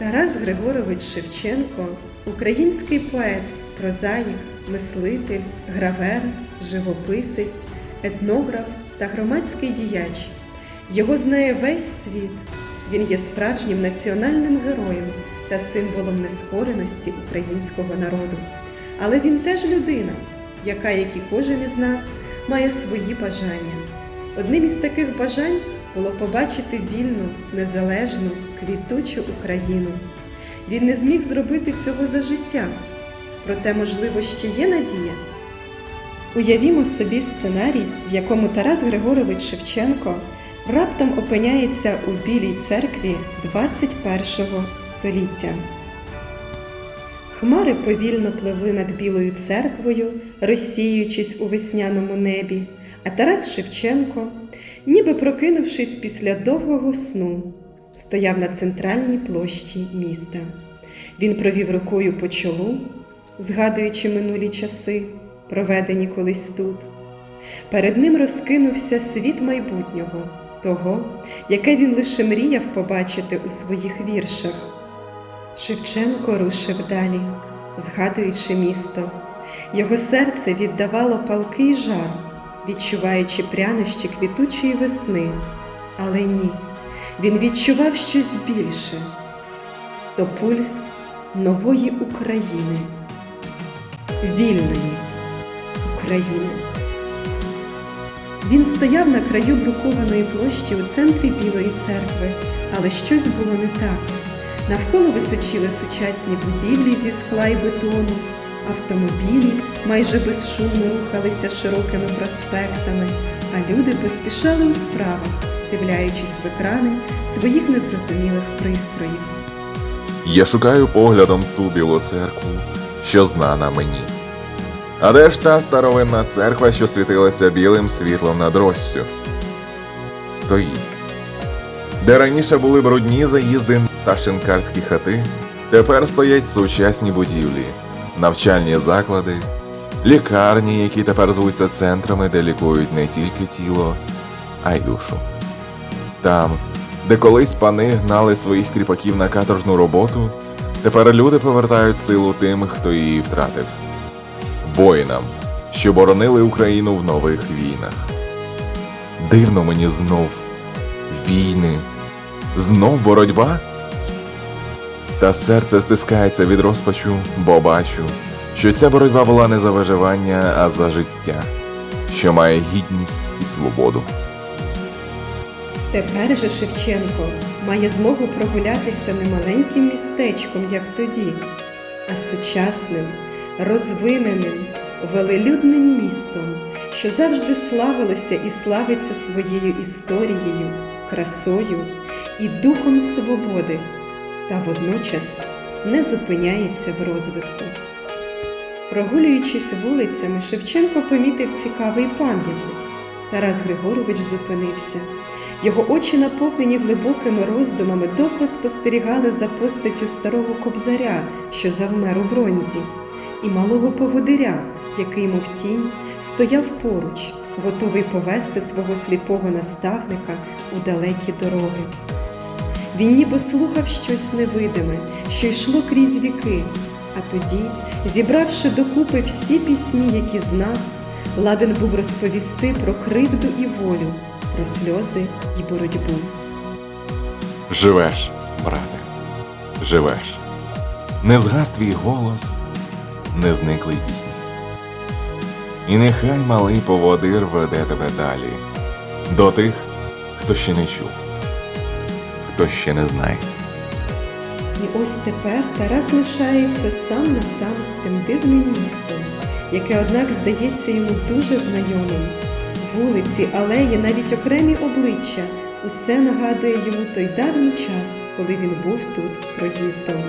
Тарас Григорович Шевченко український поет, прозаїк, мислитель, гравер, живописець, етнограф та громадський діяч. Його знає весь світ. Він є справжнім національним героєм та символом нескореності українського народу. Але він теж людина, яка, як і кожен із нас, має свої бажання. Одним із таких бажань було побачити вільну, незалежну, квітучу Україну. Він не зміг зробити цього за життя, проте, можливо, ще є надія. Уявімо собі сценарій, в якому Тарас Григорович Шевченко раптом опиняється у Білій церкві 21 століття. Хмари повільно пливли над Білою церквою, розсіюючись у весняному небі, а Тарас Шевченко, ніби прокинувшись після довгого сну, стояв на центральній площі міста. Він провів рукою по чолу, згадуючи минулі часи, проведені колись тут. Перед ним розкинувся світ майбутнього, того, яке він лише мріяв побачити у своїх віршах. Шевченко рушив далі, згадуючи місто. Його серце віддавало палкий жар, відчуваючи прянощі квітучої весни. Але ні, він відчував щось більше то пульс нової України, вільної України. Він стояв на краю брукованої площі у центрі Білої церкви, але щось було не так. Навколо височили сучасні будівлі зі скла й бетону, автомобілі майже безшумно рухалися широкими проспектами, а люди поспішали у справах, дивляючись в екрани своїх незрозумілих пристроїв. Я шукаю поглядом ту білу церкву, що знана мені. А де ж та старовинна церква, що світилася білим світлом над Россю? Стоїть. Де раніше були брудні заїзди та шинкарські хати, тепер стоять сучасні будівлі, навчальні заклади, лікарні, які тепер звуться центрами, де лікують не тільки тіло, а й душу. Там, де колись пани гнали своїх кріпаків на каторжну роботу, тепер люди повертають силу тим, хто її втратив. Воїнам, що боронили Україну в нових війнах. Дивно мені знов війни, знов боротьба. Та серце стискається від розпачу, бо бачу, що ця боротьба була не за виживання, а за життя, що має гідність і свободу. Тепер же Шевченко має змогу прогулятися не маленьким містечком, як тоді, а сучасним, розвиненим, велелюдним містом, що завжди славилося і славиться своєю історією, красою і духом свободи, та водночас не зупиняється в розвитку. Прогулюючись вулицями, Шевченко помітив цікавий пам'ятник. Тарас Григорович зупинився. Його очі, наповнені глибокими роздумами, довго спостерігали за постаттю старого кобзаря, що завмер у бронзі, і малого поводиря, який, мов тінь, стояв поруч, готовий повести свого сліпого наставника у далекі дороги. Він ніби слухав щось невидиме, що йшло крізь віки, а тоді, зібравши докупи всі пісні, які знав, ладен був розповісти про кривду і волю, про сльози й боротьбу. Живеш, брате, живеш. Не згас твій голос, не зникли пісні. І нехай малий поводир веде тебе далі, до тих, хто ще не чув, хто ще не знає. І ось тепер Тарас лишається сам на сам з цим дивним містом, яке, однак, здається йому дуже знайомим. Вулиці, алеї, навіть окремі обличчя усе нагадує йому той давній час, коли він був тут проїздом.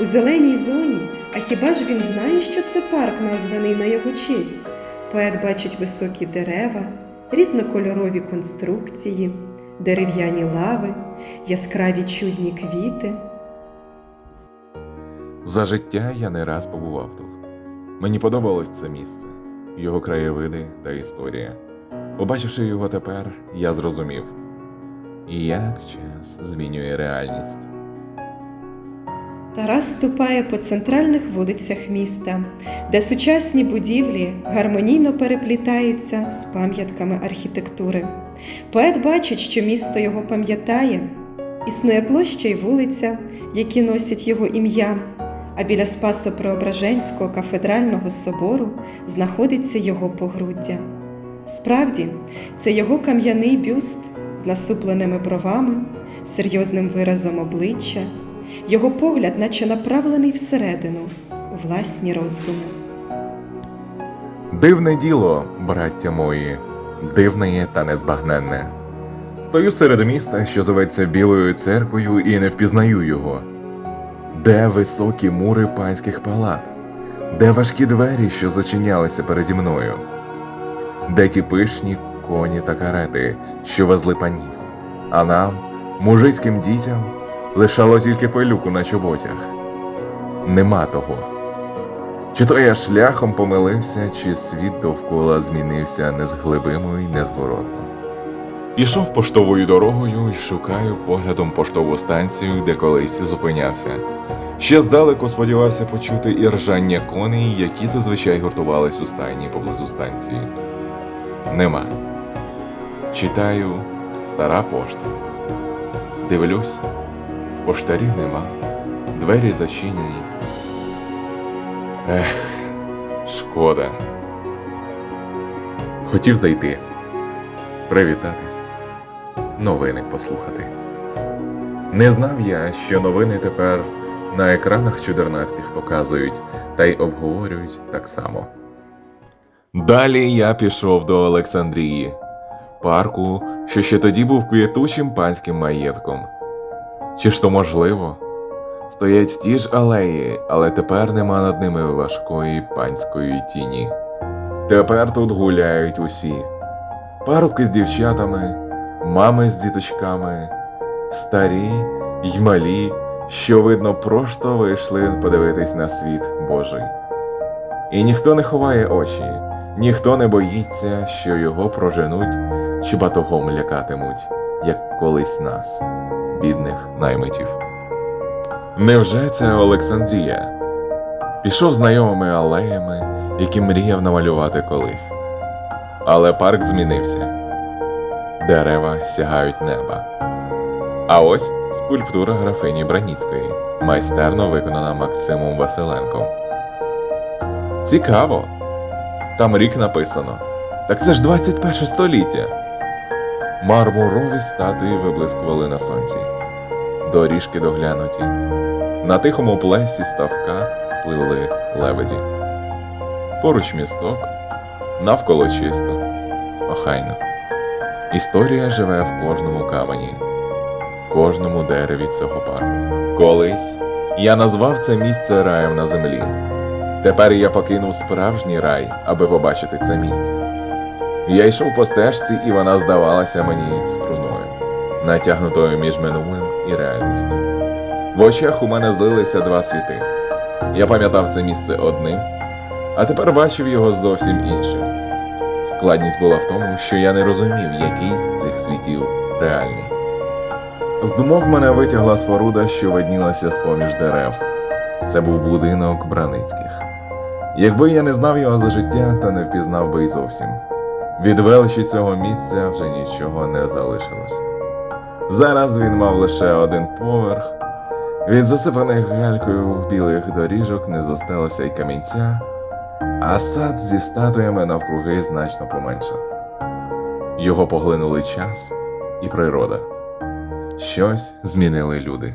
У зеленій зоні, а хіба ж він знає, що це парк, названий на його честь? Поет бачить високі дерева, різнокольорові конструкції, дерев'яні лави, яскраві чудні квіти. За життя я не раз побував тут. Мені подобалось це місце, його краєвиди та історія. Побачивши його тепер, я зрозумів, як час змінює реальність. Тарас ступає по центральних вулицях міста, де сучасні будівлі гармонійно переплітаються з пам'ятками архітектури. Поет бачить, що місто його пам'ятає. Існує площа й вулиця, які носять його ім'я, а біля Спасо-Преображенського кафедрального собору знаходиться його погруддя. Справді, це його кам'яний бюст з насупленими бровами, серйозним виразом обличчя, його погляд, наче направлений всередину, у власні роздуми. Дивне діло, браття мої, дивне та незбагненне. Стою серед міста, що зоветься Білою церквою, і не впізнаю його. Де високі мури панських палат? Де важкі двері, що зачинялися переді мною? Де ті пишні коні та карети, що везли панів? А нам, мужицьким дітям, лишало тільки пилюку на чоботях. Нема того. Чи то я шляхом помилився, чи світ довкола змінився незглибимо і незворотно. Пішов поштовою дорогою і шукаю поглядом поштову станцію, де колись зупинявся. Ще здалеку сподівався почути і ржання коней, які зазвичай гуртувались у стайні поблизу станції. Нема. Читаю стара пошта. Дивлюсь, поштарів нема, двері зачинені. Ех, шкода. Хотів зайти, привітатись, новини послухати. Не знав я, що новини тепер на екранах чудернацьких показують та й обговорюють так само. Далі я пішов до Олександрії, парку, що ще тоді був квітучим панським маєтком. Чи ж то можливо? Стоять ті ж алеї, але тепер нема над ними важкої панської тіні. Тепер тут гуляють усі: парубки з дівчатами, мами з діточками, старі й малі, що, видно, просто вийшли подивитись на світ Божий. І ніхто не ховає очі, ніхто не боїться, що його проженуть чи батогом лякатимуть, як колись нас, бідних наймитів. Невже це Олександрія? Пішов знайомими алеями, які мріяв намалювати колись. Але парк змінився. Дерева сягають неба. А ось скульптура графині Браніцької, майстерно виконана Максимом Василенком. Цікаво. Там рік написано. Так це ж 21 століття. Мармурові статуї виблискували на сонці. Доріжки доглянуті. На тихому плесі ставка пливли лебеді. Поруч місток, навколо чисто, охайно. Історія живе в кожному камені, кожному дереві цього парку. Колись я назвав це місце раєм на землі. Тепер я покинув справжній рай, аби побачити це місце. Я йшов по стежці, і вона здавалася мені струною, натягнутою між минулим і реальністю. В очах у мене злилися два світи. Я пам'ятав це місце одним, а тепер бачив його зовсім іншим. Складність була в тому, що я не розумів, який з цих світів реальний. З думок мене витягла споруда, що виднілася з-поміж дерев. Це був будинок Браницьких. Якби я не знав його за життя, то не впізнав би й зовсім. Від величі цього місця вже нічого не залишилось. Зараз він мав лише один поверх. Від засипаних галькою білих доріжок не зосталося й камінця, а сад зі статуями навкруги значно поменшав. Його поглинули час і природа. Щось змінили люди.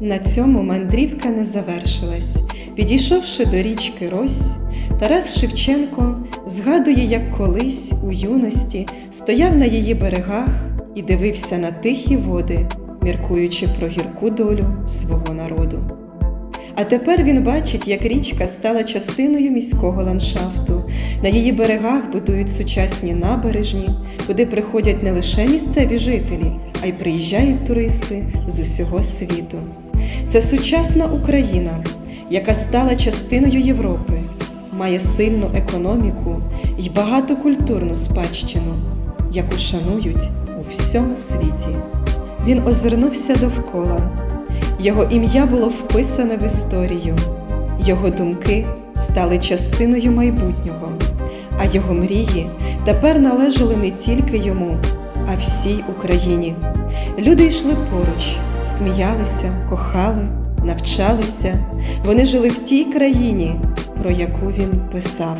На цьому мандрівка не завершилась. Підійшовши до річки Рось, Тарас Шевченко згадує, як колись у юності стояв на її берегах і дивився на тихі води, міркуючи про гірку долю свого народу. А тепер він бачить, як річка стала частиною міського ландшафту. На її берегах будують сучасні набережні, куди приходять не лише місцеві жителі, а й приїжджають туристи з усього світу. Це сучасна Україна, яка стала частиною Європи, має сильну економіку і багатокультурну спадщину, яку шанують у всьому світі. Він озирнувся довкола Його ім'я було вписане в історію, його думки стали частиною майбутнього, а його мрії тепер належали не тільки йому, а всій Україні. Люди йшли поруч, сміялися, кохали, навчалися. Вони жили в тій країні, про яку він писав.